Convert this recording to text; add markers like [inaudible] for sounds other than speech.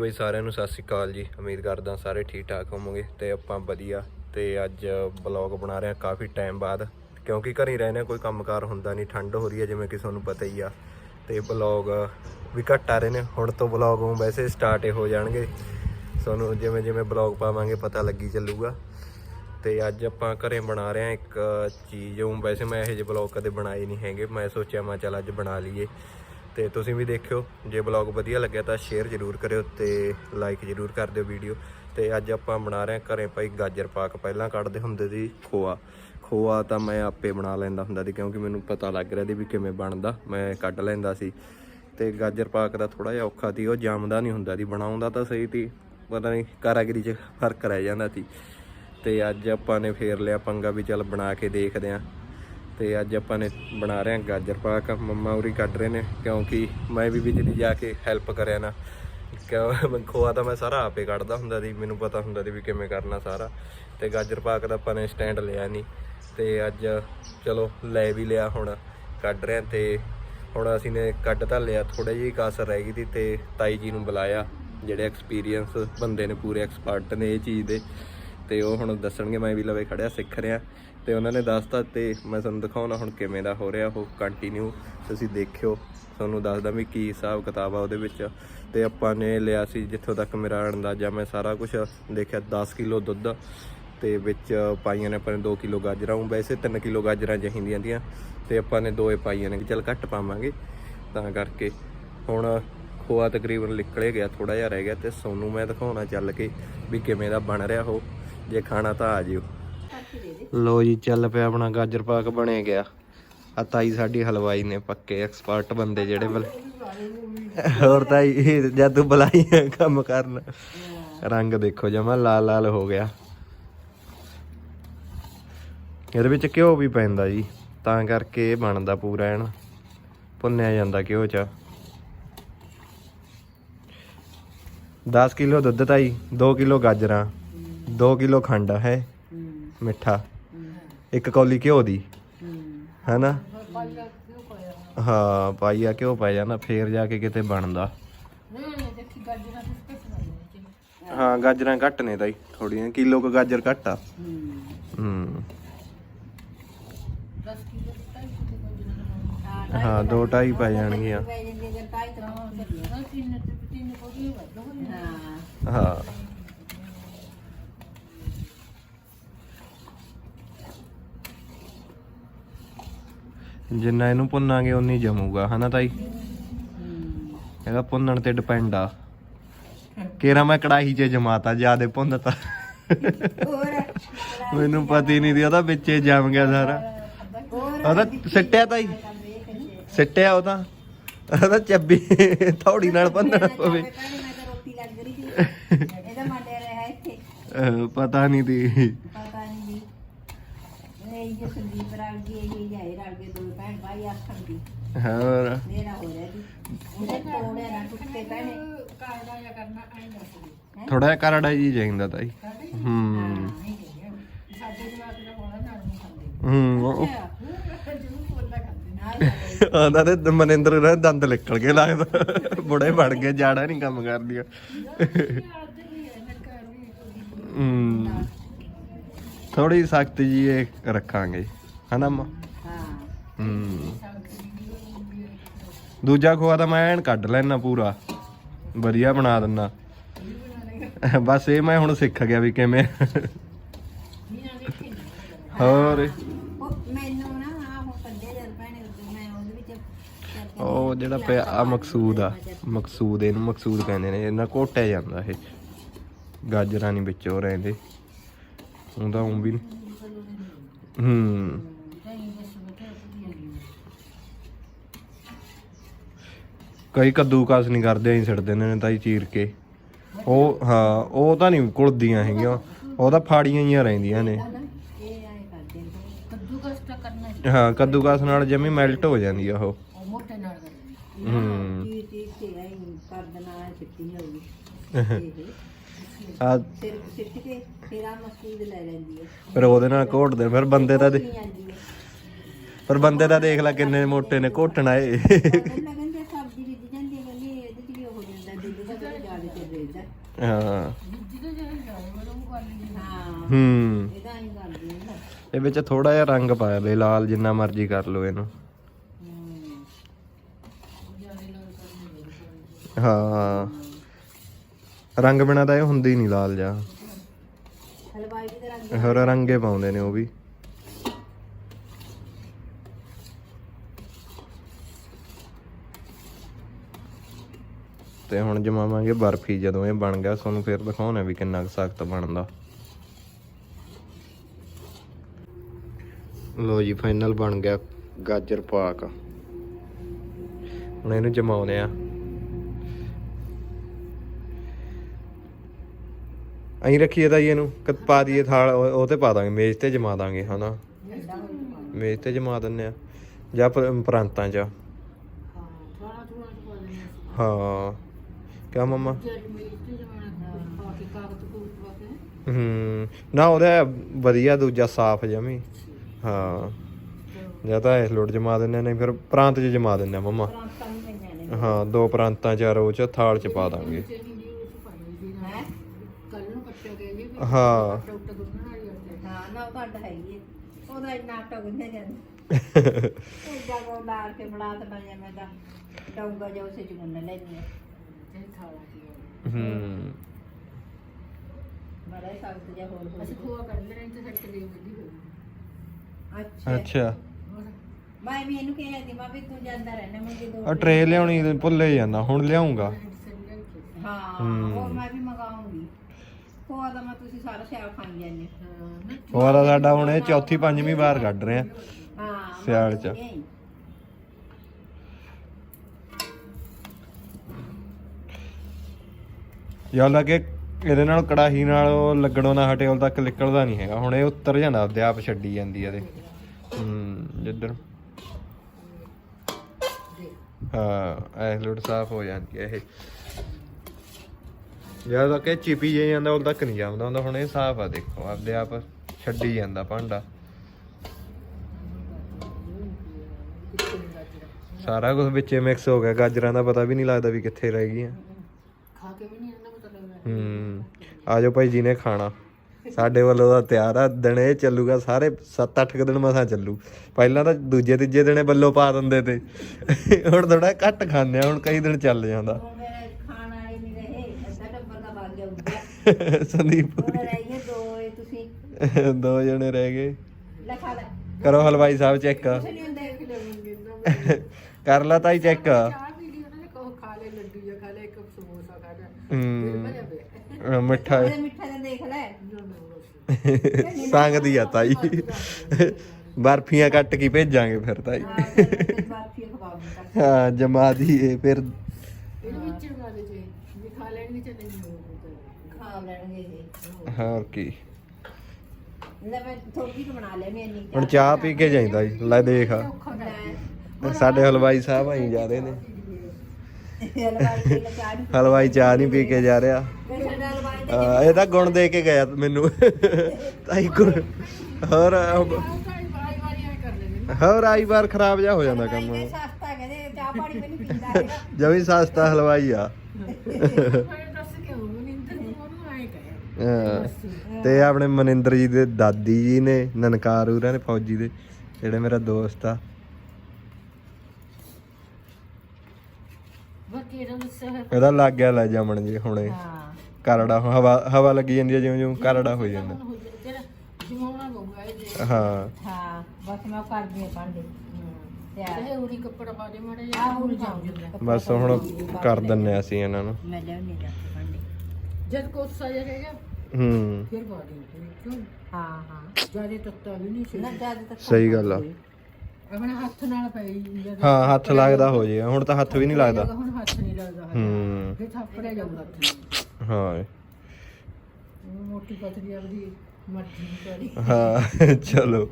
ਬਈ ਸਾਰਿਆਂ ਨੂੰ ਸਤਿ ਸ਼੍ਰੀ ਅਕਾਲ ਜੀ। ਉਮੀਦ ਕਰਦਾ ਸਾਰੇ ਠੀਕ ਠਾਕ ਹੋਵੋਗੇ ਤੇ ਆਪਾਂ ਵਧੀਆ। ਤੇ ਅੱਜ ਬਲੌਗ ਬਣਾ ਰਹੇ ਹਾਂ ਕਾਫੀ ਟਾਈਮ ਬਾਅਦ। ਕਿਉਂਕਿ ਘਰੇ ਰਹਿੰਦੇ ਹਾਂ, ਕੋਈ ਕੰਮਕਾਰ ਹੁੰਦਾ ਨਹੀਂ ਠੰਡ ਹੋ ਰਹੀ ਹੈ ਜਿਵੇਂ ਕਿ ਤੁਹਾਨੂੰ ਪਤਾ ਹੀ ਆ। ਤੇ ਬਲੌਗ ਵੀ ਘੱਟ ਆ ਰਹੇ ਨੇ। ਹੁਣ ਤੋਂ ਬਲੌਗ ਵੈਸੇ ਸਟਾਰਟ ਹੋ ਜਾਣਗੇ। ਤੁਹਾਨੂੰ ਜਿਵੇਂ ਜਿਵੇਂ ਬਲੌਗ ਪਾਵਾਂਗੇ ਪਤਾ ਲੱਗੀ ਚੱਲੂਗਾ। ਤੇ ਅੱਜ ਆਪਾਂ ਘਰੇ ਬਣਾ ਰਹੇ ਹਾਂ ਇੱਕ ਚੀਜ਼। ਉਹ ਵੈਸੇ ਮੈਂ ਇਹੋ ਜਿਹੇ ਬਲੌਗ ਕਦੇ ਬਣਾਏ ਨਹੀਂ ਹੈਗੇ। ਮੈਂ ਸੋਚਿਆ ਮੈਂ ਚੱਲ ਅੱਜ ਬਣਾ ਲਈਏ। ਤੇ ਤੁਸੀਂ ਵੀ ਦੇਖਿਓ, ਜੇ ਬਲੌਗ ਵਧੀਆ ਲੱਗਿਆ ਤਾਂ ਸ਼ੇਅਰ ਜ਼ਰੂਰ ਕਰਿਓ ਤੇ ਲਾਈਕ ਜ਼ਰੂਰ ਕਰ ਦਿਓ ਵੀਡੀਓ ਤੇ ਅੱਜ ਆਪਾਂ ਬਣਾ ਰਹੇ ਹਾਂ ਘਰੇ ਭਾਈ ਗਾਜਰ ਪਾਕ। ਪਹਿਲਾਂ ਕੱਢਦੇ ਹੁੰਦੇ ਸੀ ਖੋਆ। ਖੋਆ ਤਾਂ ਮੈਂ ਆਪੇ ਬਣਾ ਲੈਂਦਾ ਹੁੰਦਾ ਸੀ ਕਿਉਂਕਿ ਮੈਨੂੰ ਪਤਾ ਲੱਗ ਰਿਹਾ ਸੀ ਵੀ ਕਿਵੇਂ ਬਣਦਾ। ਮੈਂ ਕੱਢ ਲੈਂਦਾ ਸੀ। ਤੇ ਗਾਜਰ ਪਾਕ ਦਾ ਥੋੜਾ ਜਿਹਾ ਔਖਾ ਸੀ, ਉਹ ਜੰਮਦਾ ਨਹੀਂ ਹੁੰਦਾ ਸੀ। ਬਣਾਉਂਦਾ ਤਾਂ ਸਹੀ ਸੀ, ਪਤਾ ਨਹੀਂ ਕਾਰਾਗਰੀ 'ਚ ਫ਼ਰਕ ਰਹਿ ਜਾਂਦਾ ਸੀ। ਤੇ ਅੱਜ ਆਪਾਂ ਨੇ ਫੇਰ ਲਿਆ ਪੰਗਾ ਵੀ ਚੱਲ ਬਣਾ ਕੇ ਦੇਖਦੇ ਆਂ ਤੇ ਅੱਜ ਆਪਾਂ ਨੇ ਬਣਾ ਰਹੇ ਹਾਂ ਗਾਜਰ ਪਾਕ। ਮੰਮਾ ਉਰੀ ਕੱਢ ਰਹੇ ਨੇ, ਕਿਉਂਕਿ ਮੈਂ ਵੀ ਬਿਜਲੀ ਜਾ ਕੇ ਹੈਲਪ ਕਰਿਆ ਨਾ। ਕਿਉਂ? ਖੋਆ ਤਾਂ ਮੈਂ ਸਾਰਾ ਆਪੇ ਕੱਢਦਾ ਹੁੰਦਾ ਸੀ, ਮੈਨੂੰ ਪਤਾ ਹੁੰਦਾ ਸੀ ਵੀ ਕਿਵੇਂ ਕਰਨਾ ਸਾਰਾ। ਤੇ ਗਾਜਰ ਪਾਕ ਦਾ ਆਪਾਂ ਨੇ ਸਟੈਂਡ ਲਿਆ ਨਹੀਂ ਤੇ ਅੱਜ ਚਲੋ ਲੈ ਵੀ ਲਿਆ ਹੁਣ, ਕੱਢ ਰਹੇ ਹਾਂ ਤੇ ਹੁਣ ਅਸੀਂ ਨੇ ਕੱਢ ਤਾਂ ਲਿਆ ਥੋੜਾ ਜਿਹੀ ਕਾਸਰ ਰਹਿ ਗਈ ਸੀ ਤੇ ਤਾਈ ਜੀ ਨੂੰ ਬੁਲਾਇਆ। ਜਿਹੜੇ ਐਕਸਪੀਰੀਅੰਸ ਬੰਦੇ ਨੇ ਪੂਰੇ ਐਕਸਪਰਟ ਨੇ ਇਹ ਚੀਜ਼ ਦੇ। ਤੇ ਉਹ ਹੁਣ ਦੱਸਣਗੇ, ਮੈਂ ਵੀ ਲਵੇ ਖੜਿਆ ਸਿੱਖ ਰਿਹਾ। ਤੇ ਉਹਨਾਂ ਨੇ ਦੱਸਤਾ ਤੇ ਮੈਂ ਤੁਹਾਨੂੰ ਦਿਖਾਉਣਾ ਹੁਣ ਕਿਵੇਂ ਦਾ ਹੋ ਰਿਹਾ ਉਹ ਕੰਟੀਨਿਊ ਤੁਸੀਂ ਦੇਖਿਓ, ਤੁਹਾਨੂੰ ਦੱਸਦਾ ਵੀ ਕੀ ਹਿਸਾਬ ਕਿਤਾਬ ਆ ਉਹਦੇ ਵਿੱਚ। ਤੇ ਆਪਾਂ ਨੇ ਲਿਆ ਸੀ ਜਿੱਥੋਂ ਤੱਕ ਮੇਰਾ ਅੰਦਾਜ਼ਾ, ਮੈਂ ਸਾਰਾ ਕੁਝ ਦੇਖਿਆ 10 ਕਿਲੋ ਦੁੱਧ ਤੇ ਵਿੱਚ ਪਾਈਆਂ ਨੇ ਆਪਾਂ ਨੇ 2 ਕਿਲੋ ਗਾਜਰਾਂ। ਉਹ ਵੈਸੇ 3 ਕਿਲੋ ਗਾਜਰਾਂ ਚਾਹੀਦੀਆਂ ਦੀਆਂ, ਤੇ ਆਪਾਂ ਨੇ ਦੋਏ ਪਾਈਆਂ ਨੇ ਕਿ ਚੱਲ ਘੱਟ ਪਾਵਾਂਗੇ। ਤਾਂ ਕਰਕੇ ਹੁਣ ਖੋਆ ਤਕਰੀਬਨ ਨਿਕਲੇ ਗਿਆ ਥੋੜਾ ਜਿਹਾ ਰਹਿ ਗਿਆ ਤੇ ਸੋਨੂੰ ਮੈਂ ਦਿਖਾਉਣਾ ਚੱਲ ਕੇ ਵੀ ਕਿਵੇਂ ਦਾ ਬਣ ਰਿਹਾ ਹੋ ਜੇ ਖਾਣਾ ਤਾਂ ਆ ਜਿਓ। ਲੋ ਜੀ, ਚੱਲ ਪਿਆ ਆਪਣਾ ਗਾਜਰ ਪਾਕ ਬਣੇ ਗਿਆ। ਆ ਤਾਈ ਸਾਡੀ ਹਲਵਾਈ ਨੇ ਪੱਕੇ ਐਕਸਪਰਟ ਬੰਦੇ ਜਿਹੜੇ ਬਲ ਹੋਰ ਤਾਈ, ਜਦ ਤੂੰ ਬੁਲਾਈ ਕੰਮ ਕਰਨ, ਰੰਗ ਦੇਖੋ ਜਮਾ ਲਾਲ ਲਾਲ ਹੋ ਗਿਆ। ਇਹਦੇ ਵਿੱਚ ਘਿਓ ਵੀ ਪੈਂਦਾ ਜੀ, ਤਾਂ ਕਰਕੇ ਇਹ ਬਣਦਾ ਪੂਰਾ ਐਨ। ਭੁੰਨਿਆ ਜਾਂਦਾ ਘਿਓ ਚ। 10 ਕਿਲੋ ਦੁੱਧ ਤਾਈ 2 ਕਿਲੋ ਗਾਜਰਾਂ। 2 ਕਿਲੋ ਖੰਡ ਹੈ। ਮਿੱਠਾ। ਇੱਕ ਕੌਲੀ ਘਿਓ ਦੀ। ਹੈਨਾ? ਹਾਂ ਪਾਈਆ ਘਿਓ ਪੈ ਜਾਂਦਾ ਫੇਰ ਜਾ ਕੇ ਕਿਤੇ ਬਣਦਾ। ਹਾਂ? ਗਾਜਰਾਂ ਘੱਟ ਨੇ ਤਾਈ ਥੋੜੀਆਂ ਕਿਲੋ ਕੁ ਗਾਜਰ ਘੱਟ ਆ। ਹੂੰ। ਹਾਂ। ਦੋ ਢਾਈ ਪੈ ਜਾਣਗੀਆਂ। ਹਾਂ। ਜਿੰਨਾ ਇਹਨੂੰ ਭੁੰਨਾਂਗੇ ਉਨੀ ਜਮੂਗਾ। ਹਨਾ ਤਾਈ? ਇਹਦਾ ਭੁੰਨਣ ਤੇ ਡਿਪੈਂਡ ਆ। ਕੇਰਾ ਮੈਂ ਕੜਾਹੀ 'ਚ ਜਮਾਤਾ ਜਿਆਦੇ ਭੁੰਨਤਾ। ਮੈਨੂੰ ਪਤਾ ਹੀ ਨਹੀਂ ਦੀ ਉਹਦਾ ਵਿੱਚੇ ਜਮ ਗਿਆ ਸਾਰਾ। ਉਹਦਾ ਸਿੱਟਿਆ ਤਾਈ? ਸਿੱਟਿਆ ਉਹਦਾ ਉਹਦਾ ਚੱਬੀ ਥੋੜੀ ਨਾਲ ਭੰਨਣਾ ਪਵੇ। ਪਤਾ ਨਹੀਂ ਦੀ ਜੇ ਸੰਦੀਪ ਰਲ ਗਈ ਇਹ ਜਾਏ ਰਲ ਕੇ ਦੋ ਭੈਣ ਭਾਈ ਆਖਣ ਦੀ ਹੋਰ? ਮੇਰਾ ਹੋ ਰਿਹਾ ਜੀ। ਉਹਦੇ ਤੋੜਿਆ ਨਾ ਟੁੱਟੇ ਭੈਣੇ। ਥੋੜਾ ਜਿਹਾ ਕਰੜਾ ਜੀ ਚਾਹੀਦਾ ਤਾਈ। ਹੂੰ। ਹੂੰ ਉਹ- ਉਹਦਾ ਤੇ ਮਨਿੰਦਰ ਦੇ ਦੰਦ ਨਿਕਲ ਗਏ ਲੱਗਦਾ। ਬੁੜੇ ਬਣ ਗਏ ਜਾੜਾ ਨਹੀਂ ਕੰਮ ਕਰਦੀਆਂ। ਹੂੰ ਥੋੜੀ ਸਖਤ ਜੀ ਇਹ ਰੱਖਾਂਗੇ। ਹਨਾ ਅੰਮਾ ਹਾਂ। ਹੂੰ। ਦੂਜਾ ਖੋਆ ਤਾਂ ਮੈਂ ਐਨ ਕੱਢ ਲੈਣਾ ਪੂਰਾ। ਵਧੀਆ ਬਣਾ ਦਿੰਨਾ। ਬਸ ਇਹ ਮੈਂ ਹੁਣ ਸਿੱਖ ਗਿਆ ਵੀ ਕਿਵੇਂ। ਹੋਰ? ਉਹ ਮੈਨੂੰ ਨਾ ਆਹ ਉਹ ਕੱਢੇ ਜਦ ਭੈਣੇ ਉਦੋਂ ਮੈਂ ਉਹਦੇ ਵਿੱਚ ਕਰਕੇ ਉਹ ਜਿਹੜਾ ਪਿਆ ਆ ਮਕਸੂਦ ਆ। ਮਕਸੂਦ ਇਹਨੂੰ ਮਕਸੂਦ ਕਹਿੰਦੇ ਨੇ। ਇਹਨਾਂ ਘੋਟਿਆ ਜਾਂਦਾ ਇਹ। ਗਾਜਰਾਂ ਨਹੀਂ ਵਿੱਚੋਂ ਰਹਿੰਦੇ। ਹੁੰਦਾ ਉਂ ਵੀ ਨੀ। ਹੂੰ। ਕਈ ਕੱਦੂਕਾਸ ਨਹੀਂ ਕਰਦੇ ਐਂ ਛੱਡ ਦਿੰਦੇ ਨੇ ਤਾਈ ਚੀਰ ਕੇ। ਉਹ ਹਾਂ ਉਹ ਤਾਂ ਨਹੀਂ ਕੁਲਦੀਆਂ ਹੈਗੀਆਂ। ਉਹ ਤਾਂ ਫਾੜੀਆਂ ਹੀ ਰਹਿੰਦੀਆਂ ਨੇ। ਇਹ ਆਏ ਕਰਦੇ ਕੱਦੂ ਕਸਟਾ ਕਰਨਾ ਹਾਂ ਕੱਦੂਕਾਸ ਨਾਲ ਜਮੀ ਮੈਲਟ ਹੋ ਜਾਂਦੀ ਆ ਉਹ। ਉਹ ਮੋਟੇ ਨਾਲ ਹੂੰ। ਕੀ ਚੀਜ਼ ਤੇ ਆਈ ਕਰ ਦੇਣਾ ਛਿੱਟੀ ਹੋਊਗੀ ਇਹ ਆ ਸਿਰ ਸਿੱਟ ਕੇ ਫਿਰ ਆ ਮਸੂਦ ਲੈ ਲੈਂਦੀ ਹੈ ਫਿਰ ਉਹਦੇ ਨਾਲ ਘੋਟਦੇ ਫਿਰ ਬੰਦੇ ਦਾ ਦੇ ਨਹੀਂ ਆਂਦੀ ਹੈ ਪਰ ਬੰਦੇ ਦਾ ਦੇਖ ਲੈ ਕਿੰਨੇ ਮੋਟੇ ਨੇ ਘੋਟਣਾ ਏ ਪਹਿਲਾਂ ਕਹਿੰਦੇ ਸਬਜ਼ੀ ਰਿੱਝ ਜਾਂਦੀ ਹੈ ਕਹਿੰਦੀ ਇਹਦੇ ਚ ਵੀ ਹੋ ਜਾਂਦਾ ਦੁੱਧ ਦਾ ਜਾਲੇ ਤੇ ਰਹਿੰਦਾ ਹੈ ਹਾਂ। ਜਿਹਦੇ ਜਿਹੜੇ ਜਾਏ ਮੈਂ ਉਹ ਕਰ ਲਈ ਹਾਂ। ਹੂੰ। ਇਹਦਾ ਹੀ ਕਰਦੀ ਹੈ ਨਾ। ਇਹ ਵਿੱਚ ਥੋੜਾ ਜਿਹਾ ਰੰਗ ਪਾਇਆ ਬਈ ਲਾਲ ਜਿੰਨਾ ਮਰਜ਼ੀ ਕਰ ਲਓ ਇਹਨੂੰ। ਹੂੰ। ਰੰਗ ਬਿਨਾ ਤਾਂ ਇਹ ਹੁੰਦੀ ਨਹੀਂ ਲਾਲ ਜਾ ਹੋਰ ਰੰਗੇ ਪਾਉਂਦੇ ਨੇ ਉਹ ਵੀ। ਤੇ ਹੁਣ ਜਮਾਵਾਂਗੇ ਬਰਫੀ, ਜਦੋਂ ਇਹ ਬਣ ਗਿਆ, ਤੁਹਾਨੂੰ ਫਿਰ ਦਿਖਾਉਣਾ ਵੀ ਕਿੰਨਾ ਕੁ ਸਖਤ ਬਣਦਾ। ਲੋ ਜੀ ਫਾਈਨਲ ਬਣ ਗਿਆ ਗਾਜਰ ਪਾਕ। ਹੁਣ ਇਹਨੂੰ ਜਮਾਉਨੇ ਆ। ਅਹੀਂ ਰੱਖੀਏ ਤਾਂ ਜੀ ਇਹਨੂੰ ਕਿ ਪਾ ਦਈਏ ਥਾਲ ਉਹ ਉਹ ਤੇ ਪਾ ਦਾਂਗੇ ਮੇਜ਼ ਤੇ ਜਮਾ ਦਾਂਗੇ ਹਨਾ? ਮੇਜ਼ ਤੇ ਜਮਾ ਦਿੰਨੇ ਆ ਜਾਂ ਪ੍ਰਾਂਤਾਂ ਚ। ਹਾਂ। ਕਿਆ ਮਮਾ? ਹੂੰ। ਨਾ ਉਹਦਾ ਵਧੀਆ ਦੂਜਾ ਸਾਫ਼ ਜਮੀ ਹਾਂ। ਜਾਂ ਤਾਂ ਇਸ ਲੋਟ ਜਮਾ ਦਿੰਨੇ ਆ, ਨਹੀਂ ਫਿਰ ਪ੍ਰਾਂਤ ਚ ਜਮਾ ਦਿੰਨੇ ਆ ਮਮਾ। ਹਾਂ ਦੋ ਪ੍ਰਾਂਤਾਂ ਚ ਰੋ ਚ ਥਾਲ ਚ ਪਾ ਦਾਂਗੇ ਤੇ ਹਿੰਦੀ ਉਸ ਪਾਈ ਸੀ ਨਾ ਹੈ ਕੱਲ ਨੂੰ ਕੱਟਿਆ ਗਿਆ ਜੀ ਹਾਂ। ਡਾਕਟਰ ਹੁੰਦੀ ਹਾਂ। ਨਾ ਉਹ ਤੁਹਾਡਾ ਹੈ। ਹੀ ਹੈ ਉਹਦਾ ਇੰਨਾ ਆਟਾ ਗੁੰਨਿਆ ਜਾਂਦਾ। [laughs] ਉਹ ਜਾਗੋ ਦਾਰ ਕੇ ਬਣਾ ਤੇ ਮੈਂ ਮੈਂ ਤਾਂ ਡੌਂਗਾ ਜੋ ਉਸੇ ਚ ਗੁੰਨ ਲੈਣੀ ਹੈ। ਤੇ ਥਾਲਾ ਕੀ ਹੂੰ। ਬੜਾ ਹੀ ਸਖਤ ਜਿਹਾ ਹੋਰ ਹੋ ਅਸੀਂ ਖੋਆ ਕੱਢ ਲੈਣ ਤੇ ਸੱਟ ਦੇ ਦਿੱਤੀ ਹੋਈ ਅੱਛਾ। ਅੱਛਾ। ਮੈਂ ਵੀ ਇਹਨੂੰ ਕਿਹਾ ਸੀ ਮੈਂ ਵੀ ਤੂੰ ਜਾਂਦਾ ਰਹਿਣਾ ਮੈਂ ਜਦੋਂ ਆ ਟਰੇ ਲਿਆਉਣੀ ਭੁੱਲੇ ਜਾਂਦਾ ਹੁਣ ਲਿਆਉਂਗਾ ਹਾਂ। ਹੋਰ ਮੈਂ ਵੀ ਮੰਗਾਉਂਗੀ। ਖੋਆ ਦਾ ਮੈਂ ਤੁਸੀਂ ਸਾਰਾ ਸਿਆਲ ਖਾਈ ਜਾਂਦੇ ਉਹ ਤਾਂ ਸਾਡਾ ਹੁਣ ਇਹ ਚੌਥੀ ਪੰਜਵੀਂ ਵਾਰ ਕੱਢ ਰਹੇ ਹਾਂ ਸਿਆਲ ਚ। ਇਹ। ਯਾਰ ਲੱਗੇ ਇਹਦੇ ਨਾਲ ਕੜਾਹੀ ਨਾਲ ਉਹ ਲੱਗਣੋਂ ਨਾ ਹਟੇ ਉਲ ਤੱਕ ਨਿਕਲਦਾ ਨਹੀਂ ਹੈਗਾ। ਹੁਣ ਇਹ ਉੱਤਰ ਜਾਂਦਾ ਆਪਦੇ ਆਪ ਛੱਡੀ ਜਾਂਦੀ ਇਹਦੇ ਹੂੰ ਜਿੱਧਰ। ਹਾਂ ਐ ਲੋਡ ਸਾਫ਼ ਹੋ ਜਾਂਦੀ ਹੈ ਇਹ। ਯਾਰ ਤੱਕ ਇਹ ਚਿਪੀ ਜੇ ਜਾਂਦਾ ਉਲ ਤੱਕ ਨਹੀਂ ਜਾਂਦਾ ਹੁੰਦਾ। ਹੁਣ ਇਹ ਸਾਫ਼ ਆ ਦੇਖੋ ਆਪਦੇ ਆਪ ਛੱਡੀ ਜਾਂਦਾ ਭਾਂਡਾ। ਸਾਰਾ ਕੁਝ ਵਿੱਚੇ ਮਿਕਸ ਹੋ ਗਿਆ। ਗਾਜਰਾਂ ਦਾ ਪਤਾ ਵੀ ਨਹੀਂ ਲੱਗਦਾ ਵੀ ਕਿੱਥੇ ਰਹਿ ਗਈਆਂ। ਖਾ ਕੇ ਵੀ ਨਹੀਂ ਇਹਨਾਂ ਪਤਾ ਲੱਗਦਾ। ਹੂੰ ਆਜੋ ਭਾਈ ਜੀ ਨੇ ਖਾਣਾ। ਸਾਡੇ ਵੱਲੋਂ ਤਾਂ ਤਿਆਰ ਆ। ਦਿਨ ਇਹ ਚੱਲੂਗਾ ਸਾਰੇ 7-8 ਦਿਨ ਮਸਾਂ ਚੱਲੂ। ਪਹਿਲਾਂ ਤਾਂ ਦੂਜੇ ਤੀਜੇ ਦਿਨੇ ਬੱਲੋ ਪਾ ਦਿੰਦੇ ਤੇ। ਹੁਣ ਥੋੜਾ ਘੱਟ ਖਾਂਦੇ ਆ ਹੁਣ ਕਈ ਦਿਨ ਚੱਲ ਜਾਂਦਾ ਹੁਣ ਮੇਰੇ ਖਾਣ ਵਾਲੇ ਨਹੀਂ ਰਹੇ ਅੱਧਾ ਟੱਬਰ ਦਾ ਬਾਗ ਸੰਦੀਪ ਹੁਣ ਰਹੀਏ ਦੋ ਇਹ ਤੁਸੀਂ। [laughs] ਦੋ ਜਣੇ ਰਹਿ ਗਏ। ਲਖਾ ਲੈ। ਕਰੋ ਹਲਵਾਈ ਸਾਹਿਬ ਚੈੱਕ। ਕੁਛ ਨਹੀਂ ਹੁੰਦੇ [laughs] ਕਰ ਲਾ ਤਾਈ ਚੈੱਕ। ਚਾਹ ਪੀ ਲਈ ਉਹਨਾਂ ਨੇ ਕਹੋ ਖਾ ਲੈ ਲੱਡੂ ਜਾਂ ਖਾ ਲੈ ਇੱਕ ਸਮੋਸਾ ਖਾ ਲੈ। ਹੂੰ ਅਹ ਮਿੱਠਾ। ਉਹਦੇ ਮਿੱਠਾ ਦੇਖ ਲੈ। [laughs] ਸੰਗਦੀ ਆ ਤਾਈ। ਬਰਫੀਆਂ ਕੱਟ ਕੇ ਭੇਜਾਂਗੇ ਫਿਰ ਤਾਈ। ਹਾਂ ਬਾਕੀ ਜਮਾ ਦੀਏ ਫਿਰ ਇਹਦੇ ਵਿੱਚ ਖਾ ਲੈ ਜੇ ਵੀ ਖਾ ਲੈਣਗੇ ਚੱਲੇ ਨਹੀਂ ਖਾ ਲੈਣਗੇ ਜੀ ਹੋਰ ਕੀ? ਲੈ ਮੈਂ ਥੋੜੀ ਜਿਹੀ ਬਣਾ ਲਿਆ ਮੈਂ ਇੰਨੀ ਹੁਣ ਚਾਹ ਪੀ ਕੇ ਜਾਂਦਾ ਜੀ ਲੈ ਦੇਖ ਸਾਡੇ ਹਲਵਾਈ ਸਾਹਿਬ ਆਈ ਜਾ ਰਹੇ ਨੇ। ਹਲਵਾਈ ਦੇ ਚਾਹ ਨਹੀਂ ਹਲਵਾਈ ਚਾਹ ਨਹੀਂ ਪੀ ਕੇ ਜਾ ਰਿਹਾ। ਹਲਵਾਈ ਦੇ ਇਹ ਤਾਂ ਗੁਣ ਦੇ ਕੇ ਗਿਆ ਮੈਨੂੰ। ਤਾਈ ਗੁਣ। ਹੋਰ ਹੋਰ ਆਈ ਵਾਰ ਖਰਾਬ ਜਾ ਹੋ ਜਾਂਦਾ ਕੰਮ। ਸਸਤਾ ਕਹਿੰਦੇ ਚਾਹ ਪਾਣੀ ਮੈਨੂੰ ਪੀਂਦਾ ਹੈਗਾ ਜਮੀ ਸਸਤਾ ਹਲਵਾਈ ਆ ਮੈਂ ਦੱਸ ਕਿਉਂ ਮਨਿੰਦਰ ਨੂੰ ਉਹਨੂੰ ਐ ਕਹਿਆ ਹਾਂ। ਤੇ ਆਪਣੇ ਮਨਿੰਦਰ ਜੀ ਦੇ ਦਾਦੀ ਜੀ ਨੇ ਨਨਕਾਰ ਉਰਾਂ ਨੇ ਫੌਜੀ ਦੇ ਜਿਹੜੇ ਮੇਰਾ ਦੋਸਤ ਆ। ਇਹਦਾ ਲੱਗ ਗਿਆ ਲੈ ਜਮਣ ਜੀ ਹੁਣੇ। ਹਾਂ। ਕਰੜਾ ਹਵਾ ਹਵਾ ਲੱਗੀ ਜਾਂਦੀ ਹੈ ਜਿਉਂ ਜਿਉਂ ਕਰੜਾ ਹੋ ਜਾਂਦਾ। ਹੁਣ ਹੋ ਜਾਏ ਤੇਰਾ ਜਿਮਾਉਣਾ ਪਊਗਾ ਇਹ ਜੇ। ਹਾਂ। ਹਾਂ ਬਸ ਮੈਂ ਉਹ ਕਰਦੀ ਆ ਭਾਂਡੇ। ਤਿਆਰ। ਤੇ ਉਰੀ ਕੱਪੜਾ ਪਾ ਦੇ ਮਾੜੇ ਆਹ ਜਿਹਾ। ਹੁਣ ਹੁਣ ਜਾਉਂ ਜਾਉਂ ਜਾਂਦਾ ਬਸ ਹੁਣ ਕਰ ਦਿੰਨੇ ਆ ਅਸੀਂ ਇਹਨਾਂ ਨੂੰ। ਮੈਂ ਲਿਆਉਣੀ ਜਾ ਕੇ ਭਾਂਡੇ। ਜਦ ਕੋਸਾ ਜਿਹਾ ਹੂੰ। ਫਿਰ ਪਾ ਦੇ ਕਿਉਂ ਹਾਂ ਹਾਂ। ਜਿਆਦੇ ਤੱਤਾ ਵੀ ਨਹੀਂ ਸੀ। ਨਾ ਜਦ ਤੱਕ ਸਹੀ ਗੱਲ ਆ। ਆਪਣੇ ਹੱਥ ਨਾਲ ਪਈ ਜਦ। ਹਾਂ ਹੱਥ ਲੱਗਦਾ ਹੋ ਜਾਏਗਾ। ਹੁਣ ਤਾਂ ਹੱਥ ਵੀ ਨਹੀਂ ਲੱਗਦਾ। ਹੁਣ ਹੱਥ ਨਹੀਂ ਲੱਗਦਾ ਹੈਗਾ। ਹੂੰ। ਫਿਰ ਥਾਪੜਿਆ ਜਾਊ ਹੱਥ ਨੂੰ ਹਾਂ। ਉਹ ਮੋਟੀ ਪਤਲੀ ਆਪਦੀ ਮਰਜ਼ੀ ਦੀ ਕਰੀ। ਹਾਂ ਚਲੋ।